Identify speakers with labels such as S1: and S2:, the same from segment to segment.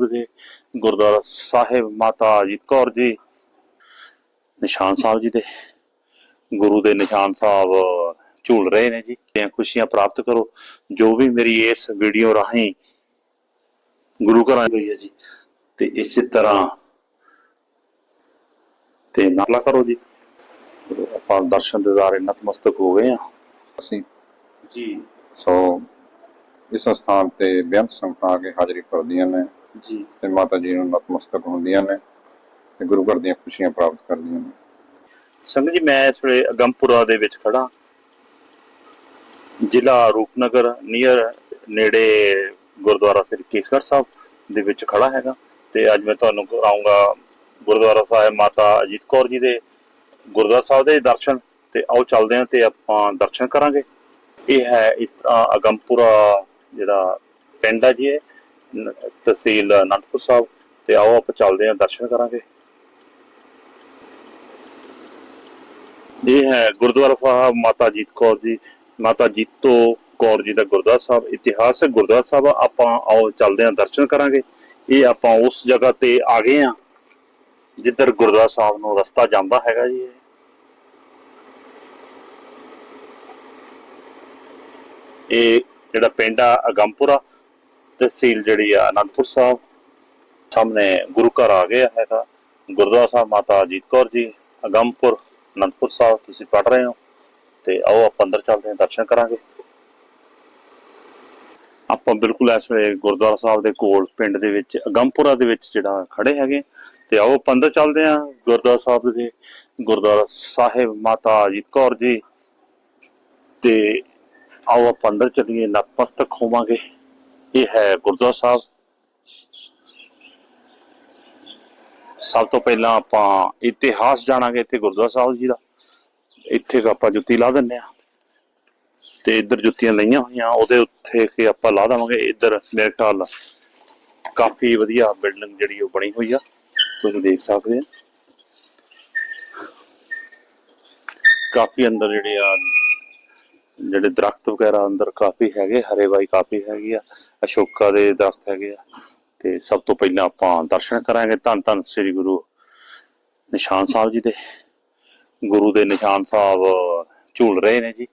S1: ਸਾਹਿਬ ਦੇ ਗੁਰਦੁਆਰਾ ਸਾਹਿਬ ਮਾਤਾ ਅਜੀਤ ਕੌਰ ਜੀ ਨਿਸ਼ਾਨ ਸਾਹਿਬ ਜੀ ਦੇ। ਗੁਰੂ ਦੇ ਨਿਸ਼ਾਨ ਸਾਹਿਬ ਝੂਲ ਰਹੇ ਨੇ ਜੀ। ਤੇ ਖੁਸ਼ੀਆਂ ਪ੍ਰਾਪਤ ਕਰੋ। ਜੋ ਵੀ ਮੇਰੀ ਇਸ ਵੀਡੀਓ ਰਾਹੀਂ ਗੁਰੂ ਘਰਾਂ ਹੋਈ ਹੈ ਜੀ ਤੇ ਇਸੇ ਤਰ੍ਹਾਂ ਤੇ ਨਾਲਾ ਕਰੋ ਜੀ। ਆਪਾਂ ਦਰਸ਼ਨ ਦਿਦਾਰੇ ਨਤਮਸਤਕ ਹੋ ਗਏ ਆ
S2: ਅਸੀਂ
S1: ਜੀ।
S2: ਸੋ ਇਸ ਸਥਾਨ ਤੇ ਬੇਅੰਤ ਸੰਗਤਾਂ ਆ ਕੇ ਹਾਜ਼ਰੀ ਭਰਦੀਆਂ ਨੇ।
S1: ਜੀ।
S2: ਤੇ ਮਾਤਾ ਜੀ ਨੂੰ ਨਤਮਸਤਕ ਹੁੰਦੀਆਂ ਨੇ ਤੇ ਗੁਰੂ ਘਰ ਦੀਆਂ ਖੁਸ਼ੀਆਂ ਪ੍ਰਾਪਤ ਕਰਦੀਆਂ ਨੇ।
S1: ਸੰਗਤ ਜੀ ਮੈਂ ਇਸ ਵੇਲੇ ਅਗੰਪੁਰਾ ਦੇ ਵਿੱਚ ਖੜਾ ਜ਼ਿਲ੍ਹਾ ਰੂਪਨਗਰ ਨੀਅਰ ਨੇੜੇ ਗੁਰਦੁਆਰਾ ਸ੍ਰੀ ਕੇਸਗੜ੍ਹ ਸਾਹਿਬ ਦੇ ਵਿੱਚ ਖੜਾ ਹੈਗਾ ਤੇ ਅੱਜ ਮੈਂ ਤੁਹਾਨੂੰ ਕਰਾਉਂਗਾ ਗੁਰਦੁਆਰਾ ਸਾਹਿਬ ਮਾਤਾ ਅਜੀਤ ਕੌਰ ਜੀ ਦੇ ਗੁਰਦੁਆਰਾ ਸਾਹਿਬ ਦੇ ਦਰਸ਼ਨ ਤੇ ਆਓ ਚੱਲਦੇ ਹਾਂ ਤੇ ਆਪਾਂ ਦਰਸ਼ਨ ਕਰਾਂਗੇ। ਇਹ ਹੈ ਇਸ ਤਰ੍ਹਾਂ ਅਗੰਪੁਰਾ ਜਿਹੜਾ ਪਿੰਡ ਹੈ ਜੀ ਤਹਿਸੀਲ ਅਨੰਦਪੁਰ ਸਾਹਿਬ ਤੇ ਆਓ ਆਪਾਂ ਚੱਲਦੇ ਹਾਂ, ਦਰਸ਼ਨ ਕਰਾਂਗੇ। ਇਹ ਹੈ ਗੁਰਦੁਆਰਾ ਸਾਹਿਬ, ਮਾਤਾ ਜੀਤ ਕੌਰ ਜੀ, ਮਾਤਾ ਜੀਤੋ ਕੌਰ ਜੀ ਦਾ ਗੁਰਦੁਆਰਾ ਸਾਹਿਬ, ਇਤਿਹਾਸਕ ਗੁਰਦੁਆਰਾ ਸਾਹਿਬ। ਆਪਾਂ ਆਓ, ਚੱਲਦੇ ਹਾਂ, ਦਰਸ਼ਨ ਕਰਾਂਗੇ। ਇਹ ਆਪਾਂ ਉਸ ਜਗ੍ਹਾ ਤੇ ਆ ਗਏ ਆ ਜਿੱਧਰ ਗੁਰਦੁਆਰਾ ਸਾਹਿਬ ਨੂੰ ਰਸਤਾ ਜਾਂਦਾ ਹੈਗਾ ਜੀ ਇਹ। ਇਹ ਜਿਹੜਾ ਪਿੰਡ ਆ, ਅਗੰਪੁਰਾ ਤਹਿਸੀਲ ਜਿਹੜੀ ਆ ਅਨੰਦਪੁਰ ਸਾਹਿਬ, ਸਾਹਮਣੇ ਗੁਰੂ ਘਰ ਆ ਗਿਆ ਹੈਗਾ। ਗੁਰਦੁਆਰਾ ਸਾਹਿਬ ਮਾਤਾ ਅਜੀਤ ਕੌਰ ਜੀ ਅਗੰਪੁਰ ਅਨੰਦਪੁਰ ਸਾਹਿਬ, ਤੁਸੀਂ ਪੜ ਰਹੇ ਹੋ। ਤੇ ਆਓ ਆਪਾਂ ਅੰਦਰ ਚੱਲਦੇ ਹਾਂ, ਦਰਸ਼ਨ ਕਰਾਂਗੇ। ਆਪਾਂ ਬਿਲਕੁਲ ਇਸ ਵੇਲੇ ਗੁਰਦੁਆਰਾ ਸਾਹਿਬ ਦੇ ਕੋਲ, ਪਿੰਡ ਦੇ ਵਿੱਚ ਅਗੰਪੁਰਾ ਦੇ ਵਿੱਚ ਜਿਹੜਾ ਖੜੇ ਹੈਗੇ। ਤੇ ਆਓ ਆਪਾਂ ਅੰਦਰ ਚੱਲਦੇ ਹਾਂ, ਗੁਰਦੁਆਰਾ ਸਾਹਿਬ ਦੇ ਗੁਰਦੁਆਰਾ ਸਾਹਿਬ ਮਾਤਾ ਅਜੀਤ ਕੌਰ ਜੀ। ਤੇ ਆਓ ਆਪਾਂ ਅੰਦਰ ਚੱਲੀਏ, ਨਤਮਸਤਕ ਹੋਵਾਂਗੇ। ਇਹ ਹੈ ਗੁਰਦੁਆਰਾ ਸਾਹਿਬ। ਸਭ ਤੋਂ ਪਹਿਲਾਂ ਆਪਾਂ ਇਤਿਹਾਸ ਜਾਣਾਂਗੇ ਇੱਥੇ ਗੁਰਦੁਆਰਾ ਸਾਹਿਬ ਜੀ ਦਾ। ਇੱਥੇ ਆਪਾਂ ਜੁੱਤੀ ਲਾ ਦਿੰਨੇ ਆ ਤੇ ਇੱਧਰ ਜੁੱਤੀਆਂ ਲਈਆਂ ਹੋਈਆਂ, ਉਹਦੇ ਉੱਥੇ ਕਿ ਆਪਾਂ ਲਾ ਦੇਵਾਂਗੇ। ਇੱਧਰ ਮੇਰੇ ਖਿਆਲ ਕਾਫੀ ਵਧੀਆ ਬਿਲਡਿੰਗ ਜਿਹੜੀ ਉਹ ਬਣੀ ਹੋਈ ਆ। ਤੁਸੀਂ ਦੇਖ ਸਕਦੇ ਆ। ਕਾਫੀ ਅੰਦਰ ਜਿਹੜੇ ਆ ਜਿਹੜੇ ਦਰਖਤ ਵਗੈਰਾ ਅੰਦਰ ਕਾਫੀ ਹੈਗੇ, ਹਰੇ ਬਾਈ ਕਾਫੀ ਹੈਗੀ ਆ, ਅਸ਼ੋਕਾ ਦੇ ਦਰਖਤ ਹੈਗੇ ਆ। ਤੇ ਸਭ ਤੋਂ ਪਹਿਲਾਂ ਆਪਾਂ ਦਰਸ਼ਨ ਕਰਾਂਗੇ ਧੰਨ ਧੰਨ ਸ੍ਰੀ ਗੁਰੂ ਨਿਸ਼ਾਨ ਸਾਹਿਬ ਜੀ ਦੇ। ਗੁਰੂ ਦੇ ਨਿਸ਼ਾਨ ਸਾਹਿਬ ਝੂਲ ਰਹੇ ਨੇ ਜੀ।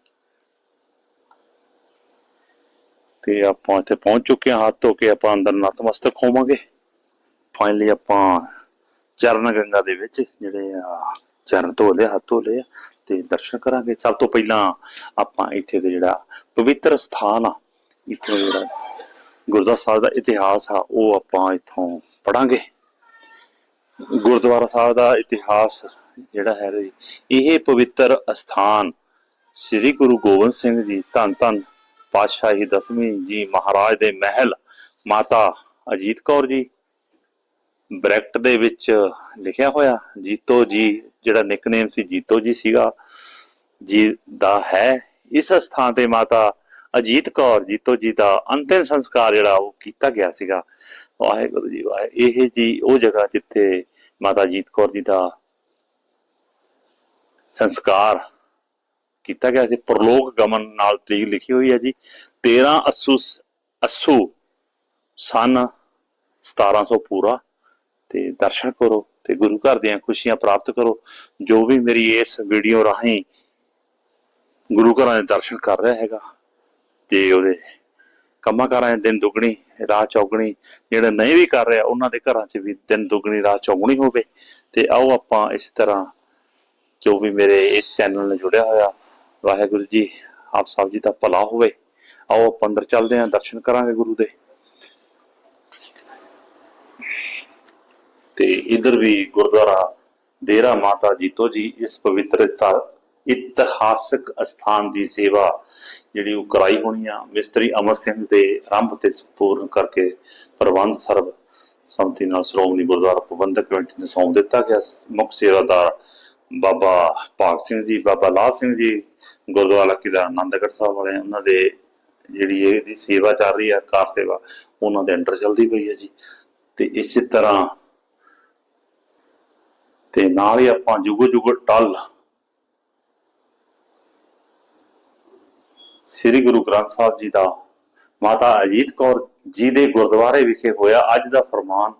S1: ਤੇ ਆਪਾਂ ਇੱਥੇ ਪਹੁੰਚ ਚੁੱਕੇ ਹਾਂ, ਹੱਥ ਧੋ ਕੇ ਆਪਾਂ ਅੰਦਰ ਨਤਮਸਤਕ ਹੋਵਾਂਗੇ। ਫਾਈਨਲੀ ਆਪਾਂ ਚਰਨ ਗੰਗਾ ਦੇ ਵਿੱਚ ਜਿਹੜੇ ਆ, ਚਰਨ ਧੋ ਲਏ, ਹੱਥ ਧੋ ਲਏ ਆ। ਤੇ ਦਰਸ਼ਨ ਕਰਾਂਗੇ। ਸਭ ਤੋਂ ਪਹਿਲਾਂ ਆਪਾਂ ਇੱਥੇ ਦੇ ਜਿਹੜਾ ਪਵਿੱਤਰ ਸਥਾਨ ਆ, ਇੱਥੋਂ ਜਿਹੜਾ ਗੁਰਦੁਆਰਾ ਸਾਹਿਬ ਦਾ ਇਤਿਹਾਸ ਆ, ਉਹ ਆਪਾਂ ਇੱਥੋਂ ਪੜਾਂਗੇ ਗੁਰਦੁਆਰਾ ਸਾਹਿਬ ਦਾ ਇਤਿਹਾਸ ਜਿਹੜਾ ਹੈ ਇਹ ਪਵਿੱਤਰ ਅਸਥਾਨ ਸ੍ਰੀ ਗੁਰੂ ਗੋਬਿੰਦ ਸਿੰਘ ਜੀ ਧੰਨ ਧੰਨ ਪਾਤਸ਼ਾਹੀ ਦਸਵੀਂ ਜੀ ਮਹਾਰਾਜ ਦੇ ਮਹਿਲ ਮਾਤਾ ਅਜੀਤ ਕੌਰ ਜੀ ਬ੍ਰੈਕਟ ਦੇ ਵਿੱਚ ਲਿਖਿਆ ਹੋਇਆ, ਜੀਤੋ ਜੀ, ਜਿਹੜਾ ਨਿਕਨੇਮ ਸੀ ਜੀਤੋ ਜੀ ਸੀਗਾ, ਜੀ ਦਾ ਹੈ। ਇਸ ਸਥਾਨ ਤੇ ਮਾਤਾ ਅਜੀਤ ਕੌਰ, ਜੀਤੋ ਜੀ ਦਾ ਅੰਤਿਮ ਸੰਸਕਾਰ ਜਿਹੜਾ ਉਹ ਕੀਤਾ ਗਿਆ ਸੀਗਾ। ਵਾਹਿਗੁਰੂ ਜੀ, ਵਾਹਿ, ਇਹ ਜੀ, ਉਹ ਜਗ੍ਹਾ ਜਿੱਥੇ ਮਾਤਾ ਅਜੀਤ ਕੌਰ ਜੀ ਦਾ ਸੰਸਕਾਰ ਕੀਤਾ ਗਿਆ ਸੀ। ਪ੍ਰਲੋਕ ਗਮਨ ਨਾਲ ਤਰੀਕ ਲਿਖੀ ਹੋਈ ਹੈ ਜੀ। 13 ਅਸੂ ਅਸੂ, ਸਨ 1700 ਪੂਰਾ। ਤੇ ਦਰਸ਼ਨ ਕਰੋ ਤੇ ਗੁਰੂ ਘਰ ਦੀਆਂ ਖੁਸ਼ੀਆਂ ਪ੍ਰਾਪਤ ਕਰੋ। ਜੋ ਵੀ ਮੇਰੀ ਇਸ ਵੀਡੀਓ ਰਾਹੀਂ ਗੁਰੂ ਘਰਾਂ ਦੇ ਦਰਸ਼ਨ ਕਰ ਰਿਹਾ ਹੈਗਾ ਤੇ ਉਹਦੇ ਕੰਮਾਂ ਕਾਰਾਂ ਦੇ ਦਿਨ ਦੁਗਣੀ, ਰਾਹ ਚੌਗਣੀ, ਜਿਹੜੇ ਨਹੀਂ ਵੀ ਕਰ ਰਿਹਾ, ਉਹਨਾਂ ਦੇ ਘਰਾਂ 'ਚ ਵੀ ਦਿਨ ਦੁਗਣੀ, ਰਾਹ ਚੌਗਣੀ ਹੋਵੇ। ਤੇ ਆਓ ਆਪਾਂ ਇਸ ਤਰ੍ਹਾਂ ਜੋ ਵੀ ਮੇਰੇ ਇਸ ਚੈਨਲ ਨਾਲ ਜੁੜਿਆ ਹੋਇਆ ਵਾਹਿਗੁਰੂ ਜੀ, ਆਪ ਸਭ ਜੀ ਦਾ ਭਲਾ ਹੋਵੇ। ਆਓ ਆਪਾਂ ਅੰਦਰ ਚੱਲਦੇ ਹਾਂ, ਦਰਸ਼ਨ ਕਰਾਂਗੇ ਗੁਰੂ ਦੇ। ਤੇ ਇਧਰ ਵੀ ਗੁਰਦੁਆਰਾ ਡੇਰਾ ਮਾਤਾ ਜੀਤੋ ਜੀ, ਇਸ ਪਵਿੱਤਰ ਇਤਿਹਾਸਕ ਅਸਥਾਨ ਦੀ ਸੇਵਾ ਜਿਹੜੀ ਉਹ ਕਰਾਈ ਹੋਣੀ ਆ। ਮਿਸਤਰੀ ਅਮਰ ਸਿੰਘ ਦੇ ਆਰੰਭ ਤੇ ਸੰਪੂਰਨ ਕਰਕੇ ਪ੍ਰਬੰਧ ਸਰਬ ਸੰਮਤੀ ਨਾਲ ਸ਼੍ਰੋਮਣੀ ਗੁਰਦੁਆਰਾ ਪ੍ਰਬੰਧਕ ਕਮੇਟੀ ਨੂੰ ਸੌਂਪ ਦਿੱਤਾ ਗਿਆ। ਮੁੱਖ ਸੇਵਾਦਾਰ ਬਾਬਾ ਭਾਗ ਸਿੰਘ ਜੀ, ਬਾਬਾ ਲਾਭ ਸਿੰਘ ਜੀ, ਗੁਰਦੁਆਰਾ ਕਿਲਾ ਆਨੰਦਗੜ੍ਹ ਸਾਹਿਬ ਵਾਲੇ ਉਹਨਾਂ ਦੇ ਜਿਹੜੀ ਇਹਦੀ ਸੇਵਾ ਚੱਲ ਰਹੀ ਆ, ਕਾਰ ਸੇਵਾ, ਉਹਨਾਂ ਦੇ ਅੰਡਰ ਚੱਲਦੀ ਪਈ ਹੈ ਜੀ। ਤੇ ਇਸੇ ਤਰ੍ਹਾਂ ਤੇ ਨਾਲ ਹੀ ਆਪਾਂ ਜੁਗੋ ਜੁਗੋ ਟਲ। ਸ੍ਰੀ ਗੁਰੂ ਗ੍ਰੰਥ ਸਾਹਿਬ ਜੀ ਦਾ ਮਾਤਾ ਅਜੀਤ ਕੌਰ ਜਿਹਦੇ ਗੁਰਦੁਆਰੇ ਵਿਖੇ ਹੋਇਆ ਅੱਜ ਦਾ ਫਰਮਾਨ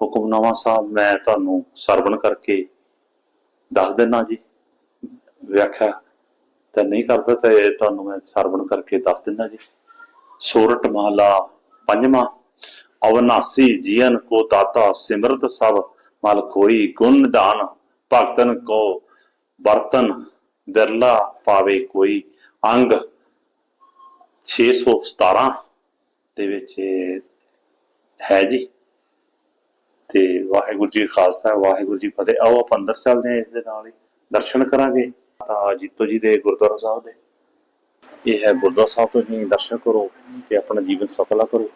S1: ਹੁਕਮਨਾਮਾ ਸਾਹਿਬ, ਮੈਂ ਤੁਹਾਨੂੰ ਸਰਵਣ ਕਰਕੇ ਦੱਸ ਦਿੰਨਾ ਜੀ। ਵਿਆਖਿਆ ਤਾਂ ਨਹੀਂ ਕਰਦਾ ਤੇ ਤੁਹਾਨੂੰ ਮੈਂ ਸਰਵਣ ਕਰਕੇ ਦੱਸ ਦਿੰਦਾ ਜੀ। ਸੋਰਠ ਮਾਲਾ ਪੰਜਵਾਂ, ਅਵਨਾਸੀ ਜੀਵਨ ਕੋ ਦਾਤਾ ਸਿਮਰਤ ਸਭ ਮਲ ਕੋਈ ਗੁਣ ਨਿਧਾਨ ਭਗਤਨ ਕੋ ਬਰਤਨ ਬਿਰਲਾ ਪਾਵੇ ਕੋਈ ਅੰਗ। 617 ਦੇ ਵਿੱਚ ਹੈ ਜੀ। ਤੇ ਵਾਹਿਗੁਰੂ ਜੀ ਖਾਲਸਾ, ਵਾਹਿਗੁਰੂ ਜੀ ਫਤਿਹ। ਆਓ ਆਪਾਂ ਅੰਦਰ ਚੱਲਦੇ ਹਾਂ ਇਸ ਦੇ ਨਾਲ ਹੀ। ਦਰਸ਼ਨ ਕਰਾਂਗੇ। ਤਾਂ ਜੀਤੋ ਜੀ ਦੇ ਗੁਰਦੁਆਰਾ ਸਾਹਿਬ ਦੇ। ਇਹ ਹੈ ਗੁਰਦੁਆਰਾ ਸਾਹਿਬ ਤੋਂ ਹੀ ਦਰਸ਼ਨ ਕਰੋ ਤੇ ਆਪਣਾ ਜੀਵਨ ਸਫਲਾ ਕਰੋ।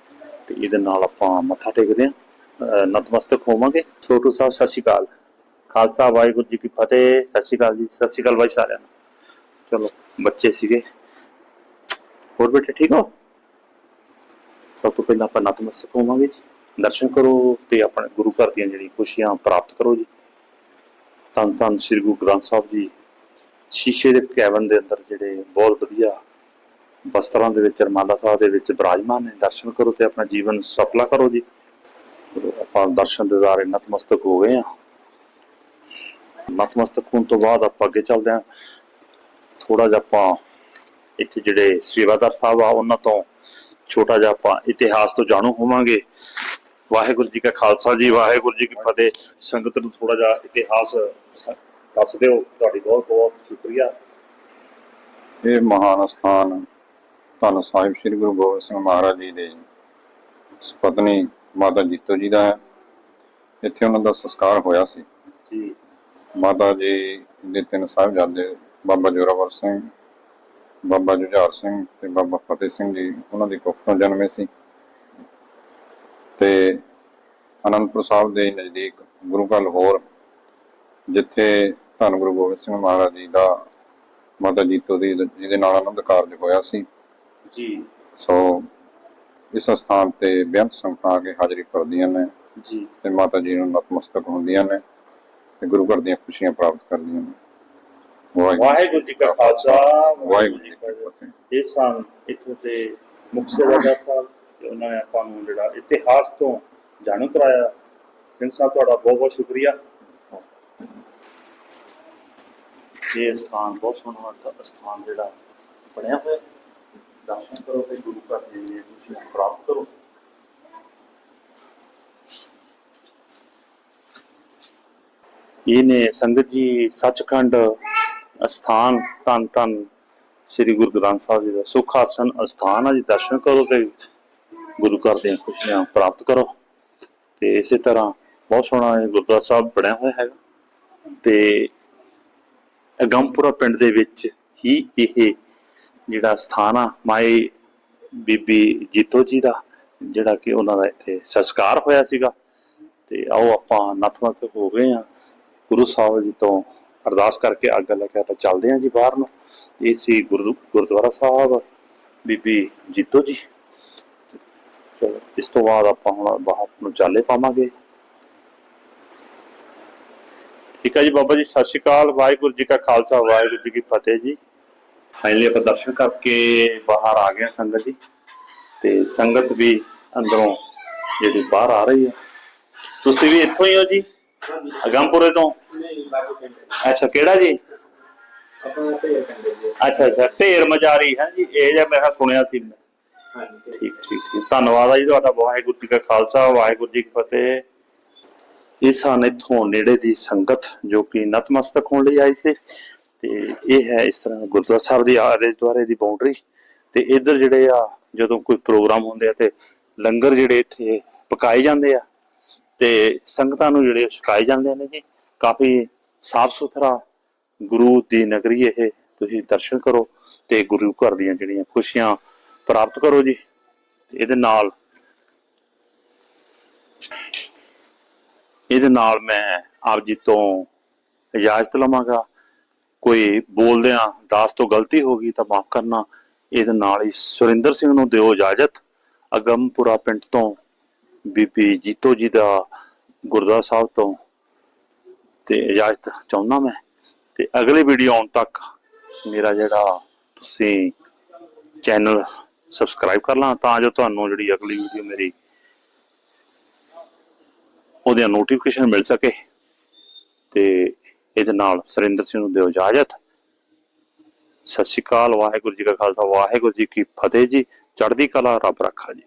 S1: ਤੇ ਇਹਦੇ ਨਾਲ ਆਪਾਂ ਮੱਥਾ ਟੇਕਦੇ ਹਾਂ। ਨਤਮਸਤਕ ਹੋਵਾਂਗੇ। ਛੋਟੂ ਸਾਹਿਬ, ਸਤਿ ਸ਼੍ਰੀ ਅਕਾਲ। ਖਾਲਸਾ ਵਾਹਿਗੁਰੂ ਜੀ ਕੀ ਫਤਿਹ। ਸਤਿ ਸ਼੍ਰੀ ਅਕਾਲ ਜੀ। ਸਤਿ ਸ਼੍ਰੀ ਅਕਾਲ ਬਾਈ ਸਾਰਿਆਂ ਨੂੰ। ਚਲੋ, ਬੱਚੇ ਸੀਗੇ। ਹੋਰ ਬੇਟੇ ਠੀਕ ਹੋ? ਸਭ ਤੋਂ ਪਹਿਲਾਂ ਆਪਾਂ ਨਤਮਸਤਕ ਹੋਵਾਂਗੇ ਜੀ। ਦਰਸ਼ਨ ਕਰੋ ਤੇ ਆਪਣੇ ਗੁਰੂ ਘਰ ਦੀਆਂ ਜਿਹੜੀ ਖੁਸ਼ੀਆਂ ਪ੍ਰਾਪਤ ਕਰੋ ਜੀ। ਧੰਨ ਧੰਨ ਸ੍ਰੀ ਗੁਰੂ ਗ੍ਰੰਥ ਸਾਹਿਬ ਜੀ। ਸ਼ੀਸ਼ੇ ਦੇ ਕੈਬਨ ਦੇ ਅੰਦਰ ਜਿਹੜੇ ਬਹੁਤ ਵਧੀਆ ਵਸਤਰਾਂ ਦੇ ਵਿੱਚ, ਰਮਾਲਾ ਸਾਹਿਬ ਦੇ ਵਿੱਚ ਬਿਰਾਜਮਾਨ ਨੇ। ਦਰਸ਼ਨ ਕਰੋ ਤੇ ਆਪਣਾ ਜੀਵਨ ਸਫਲਾ ਕਰੋ ਜੀ। ਆਪਾਂ ਦਰਸ਼ਨ ਦੇ ਦਾਰੇ ਨਤਮਸਤਕ ਹੋ ਗਏ ਆ। ਨਤਮਸਤਕ ਹੋਣ ਤੋਂ ਬਾਅਦ ਆਪਾਂ ਅੱਗੇ ਚੱਲਦੇ ਆ ਥੋੜਾ ਜਿਹਾ ਆਪਾਂ ਇੱਥੇ ਜਿਹੜੇ ਸੇਵਾਦਾਰ ਸਾਹਿਬ ਆ, ਉਹਨਾਂ ਤੋਂ ਛੋਟਾ ਜਿਹਾ ਆਪਾਂ ਇਤਿਹਾਸ ਤੋਂ ਜਾਣੂ ਹੋਵਾਂਗੇ। ਵਾਹਿਗੁਰੂ ਜੀ ਕਾ ਖਾਲਸਾ ਜੀ, ਵਾਹਿਗੁਰੂ ਜੀ ਕੀ ਫਤਿਹ। ਸੰਗਤ ਨੂੰ ਥੋੜਾ ਜਿਹਾ ਇਤਿਹਾਸ ਦੱਸ ਦਿਓ। ਤੁਹਾਡੀ ਬਹੁਤ ਬਹੁਤ ਸ਼ੁਕਰੀਆ।
S2: ਇਹ ਮਹਾਨ ਸਥਾਨ ਧੰਨ ਸਾਹਿਬ ਸ੍ਰੀ ਗੁਰੂ ਗੋਬਿੰਦ ਸਿੰਘ ਮਹਾਰਾਜ ਜੀ ਦੇ ਪਤਨੀ ਮਾਤਾ ਜੀਤੋ ਜੀ ਦਾ ਹੈ। ਇੱਥੇ ਉਹਨਾਂ ਦਾ ਸੰਸਕਾਰ ਹੋਇਆ ਸੀ।
S1: ਜੀ।
S2: ਮਾਤਾ ਜੀ ਦੇ ਤਿੰਨ ਸਾਹਿਬਜ਼ਾਦੇ ਬਾਬਾ ਜੋਰਾਵਰ ਸਿੰਘ ਬਾਬਾ ਜੁਝਾਰ ਸਿੰਘ ਤੇ ਬਾਬਾ ਫਤਿਹ ਸਿੰਘ ਜੀ ਉਹਨਾਂ ਦੀ ਕੁੱਖ ਤੋਂ ਜਨਮੇ ਸੀ। ਤੇ ਅਨੰਦਪੁਰ ਸਾਹਿਬ ਦੇ ਨਜ਼ਦੀਕ ਗੁਰੂ ਕਾ ਲਾਹੌਰ ਜਿੱਥੇ ਧੰਨ ਗੁਰੂ ਗੋਬਿੰਦ ਸਿੰਘ ਮਹਾਰਾਜ ਜੀ ਦਾ ਮਾਤਾ ਜੀਤੋ ਦੀ ਜਿਹਦੇ ਨਾਲ ਆਨੰਦ ਕਾਰਜ ਹੋਇਆ ਸੀ।
S1: ਜੀ।
S2: ਸੋ ਇਸ ਸਥਾਨ ਤੇ ਬੇਅੰਤ ਸੰਗਤਾਂ ਆ ਕੇ ਹਾਜ਼ਰੀ ਭਰਦੀਆਂ ਨੇ।
S1: ਜੀ।
S2: ਤੇ ਮਾਤਾ ਜੀ ਨੂੰ ਨਤਮਸਤਕ ਹੁੰਦੀਆਂ ਨੇ ਤੇ ਗੁਰੂ ਘਰ ਦੀਆਂ ਖੁਸ਼ੀਆਂ ਪ੍ਰਾਪਤ ਕਰਦੀਆਂ ਨੇ।
S1: ਵਾਹਿਗੁਰੂ ਜੀ ਕਾ ਖਾਲਸਾ
S2: ਵਾਹਿਗੁਰੂ ਜੀ ਕੀ ਫਤਿਹ।
S1: ਇਹ ਸਨ ਇੱਥੋਂ ਦੇ ਮੁੱਖ ਸੇਵਾਦਾਰ ਸਾਹਿਬ ਤੇ ਉਹਨਾਂ ਨੇ ਆਪਾਂ ਨੂੰ ਜਿਹੜਾ ਇਤਿਹਾਸ ਤੋਂ ਜਾਣੂ ਕਰਾਇਆ। ਸਿੰਘ ਸਾਹਿਬ ਤੁਹਾਡਾ ਬਹੁਤ ਬਹੁਤ ਸ਼ੁਕਰੀਆ। ਇਹ ਸਥਾਨ ਬਹੁਤ ਸੋਹਣਾ ਤ- ਸਥਾਨ ਜਿਹੜਾ ਬਣਿਆ ਹੋਇਆ। ਦਰਸ਼ਨ ਕਰੋ ਤੇ ਗੁਰੂ ਘਰ ਦੇ ਜਿਹੜੇ ਪ੍ਰਾਪਤ ਕਰੋ। ਇਹ ਸੰਗਤ ਜੀ ਸੱਚਖੰਡ ਅਸਥਾਨ ਧੰਨ ਧੰਨ ਸ੍ਰੀ ਗੁਰੂ ਗ੍ਰੰਥ ਸਾਹਿਬ ਜੀ ਦਾ ਸੁਖ ਆਸਨ ਅਸਥਾਨ ਆ ਜੀ। ਦਰਸ਼ਨ ਕਰੋ ਤੇ ਗੁਰੂ ਘਰ ਦੀਆਂ ਖੁਸ਼ੀਆਂ ਪ੍ਰਾਪਤ ਕਰੋ। ਤੇ ਇਸੇ ਤਰ੍ਹਾਂ ਬਹੁਤ ਸੋਹਣਾ ਇਹ ਗੁਰਦੁਆਰਾ ਸਾਹਿਬ ਬਣਿਆ ਹੋਇਆ ਹੈਗਾ। ਤੇ ਅਗੰਪੁਰਾ ਪਿੰਡ ਦੇ ਵਿੱਚ ਹੀ ਇਹ ਜਿਹੜਾ ਸਥਾਨ ਆ, ਮਾਈ ਬੀਬੀ ਜੀਤੋ ਜੀ ਦਾ, ਜਿਹੜਾ ਕਿ ਉਹਨਾਂ ਦਾ ਇੱਥੇ ਸੰਸਕਾਰ ਹੋਇਆ ਸੀਗਾ। ਤੇ ਆਓ ਆਪਾਂ ਨਤਮਸਤਕ ਹੋ ਗਏ ਆ ਗੁਰੂ ਸਾਹਿਬ ਜੀ ਤੋਂ ਅਰਦਾਸ ਕਰਕੇ ਅੱਗੇ ਲੈ ਕੇ ਤਾਂ ਚੱਲਦੇ ਆਂ ਜੀ ਬਾਹਰ ਨੂੰ। ਇਹ ਸੀ ਗੁਰਦੁਆਰਾ ਸਾਹਿਬ, ਬੀਬੀ ਜੀਤੋ ਜੀ। ਚਲੋ, ਇਸ ਤੋਂ ਬਾਅਦ ਆਪਾਂ ਹੁਣ ਬਾਹਰ ਨੂੰ ਚਾਲੇ ਪਾਵਾਂਗੇ। ਠੀਕ ਹੈ ਜੀ ਬਾਬਾ ਜੀ, ਸਤਿ ਸ਼੍ਰੀ ਅਕਾਲ। ਵਾਹਿਗੁਰੂ ਜੀ ਕਾ ਖਾਲਸਾ, ਵਾਹਿਗੁਰੂ ਜੀ ਕੀ ਫਤਿਹ ਜੀ। ਫਾਈਨਲੀ ਆਪਾਂ ਦਰਸ਼ਨ ਕਰਕੇ ਬਾਹਰ ਆ ਗਏ ਸੰਗਤ ਜੀ। ਤੇ ਸੰਗਤ ਵੀ ਅੰਦਰੋਂ ਜਿਹੜੀ ਬਾਹਰ ਆ ਰਹੀ ਹੈ। ਤੁਸੀਂ ਵੀ ਇੱਥੋਂ ਹੀ ਹੋ ਜੀ? ਅਗੰਪੁਰੇ ਤੋਂ? ਅੱਛਾ, ਕਿਹੜਾ ਜੀ? ਅੱਛਾ ਅੱਛਾ, ਢੇਰ ਮਜਾਰੀ ਹੈ ਜੀ। ਇਹ ਜਿਹਾ ਮੈਂ ਕਿਹਾ ਸੁਣਿਆ ਸੀ ਠੀਕ ਠੀਕ ਠੀਕ। ਧੰਨਵਾਦ ਆ ਜੀ ਤੁਹਾਡਾ, ਵਾਹਿਗੁਰੂ ਜੀ ਕਾ ਖਾਲਸਾ, ਵਾਹਿਗੁਰੂ ਜੀ ਕੀ ਫਤਿਹ। ਇਹ ਸਨ ਇਥੋਂ ਨੇੜੇ ਦੀ ਸੰਗਤ ਜੋ ਕਿ ਨਤਮਸਤਕ ਹੋਣ ਲਈ ਆਈ ਸੀ। ਤੇ ਇਹ ਹੈ ਇਸ ਤਰ੍ਹਾਂ ਗੁਰਦੁਆਰਾ ਸਾਹਿਬ ਦੀ ਆਲੇ ਦੁਆਰੇ ਦੀ ਬਾਉਂਡਰੀ ਤੇ ਇੱਧਰ ਜਿਹੜੇ ਆ, ਜਦੋਂ ਕੋਈ ਪ੍ਰੋਗਰਾਮ ਹੁੰਦੇ ਆ ਤੇ ਲੰਗਰ ਜਿਹੜੇ ਇੱਥੇ ਪਕਾਏ ਜਾਂਦੇ ਆ ਤੇ ਸੰਗਤਾਂ ਨੂੰ ਜਿਹੜੇ ਛਕਾਏ ਜਾਂਦੇ ਨੇ ਜੀ, ਕਾਫੀ ਸਾਫ਼ ਸੁਥਰਾ ਗੁਰੂ ਦੀ ਨਗਰੀ ਇਹ ਤੁਸੀਂ ਦਰਸ਼ਨ ਕਰੋ ਤੇ ਗੁਰੂ ਘਰ ਦੀਆਂ ਜਿਹੜੀਆਂ ਖੁਸ਼ੀਆਂ ਪ੍ਰਾਪਤ ਕਰੋ ਜੀ ਤੇ ਇਹਦੇ ਨਾਲ ਇਹਦੇ ਨਾਲ ਮੈਂ ਆਪ ਜੀ ਤੋਂ ਇਜਾਜ਼ਤ ਲਵਾਂਗਾ। ਕੋਈ ਬੋਲਦਿਆਂ ਦਾਸ ਤੋਂ ਗਲਤੀ ਹੋ ਗਈ ਤਾਂ ਮਾਫ ਕਰਨਾ, ਇਹਦੇ ਨਾਲ ਹੀ ਸੁਰਿੰਦਰ ਸਿੰਘ ਨੂੰ ਦਿਓ ਇਜਾਜ਼ਤ। ਅਗੰਮਪੁਰਾ ਪਿੰਡ ਤੋਂ ਬੀਬੀ ਜੀਤੋ ਜੀ ਦਾ ਗੁਰਦੁਆਰਾ ਸਾਹਿਬ ਤੋਂ ਤੇ ਇਜਾਜ਼ਤ ਚਾਹੁੰਦਾ ਮੈਂ। ਤੇ ਅਗਲੇ ਵੀਡੀਓ ਆਉਣ ਤੱਕ ਮੇਰਾ ਜਿਹੜਾ ਤੁਸੀਂ ਚੈਨਲ ਸਬਸਕ੍ਰਾਈਬ ਕਰ ਲਾਂ ਤਾਂ ਜੋ ਤੁਹਾਨੂੰ ਜਿਹੜੀ ਅਗਲੀ ਵੀਡੀਓ ਮੇਰੀ ਉਹਦੀਆਂ ਨੋਟੀਫਿਕੇਸ਼ਨ ਮਿਲ ਸਕੇ। ਤੇ ਇਹਦੇ ਨਾਲ ਸੁਰਿੰਦਰ ਸਿੰਘ ਨੂੰ ਦਿਓ ਇਜਾਜ਼ਤ। ਸਤਿ ਸ਼੍ਰੀ ਅਕਾਲ, ਵਾਹਿਗੁਰੂ ਜੀ ਕਾ ਖਾਲਸਾ, ਵਾਹਿਗੁਰੂ ਜੀ ਕੀ ਫਤਿਹ ਜੀ। ਚੜ੍ਹਦੀ ਕਲਾ, ਰੱਬ ਰੱਖਾ ਜੀ।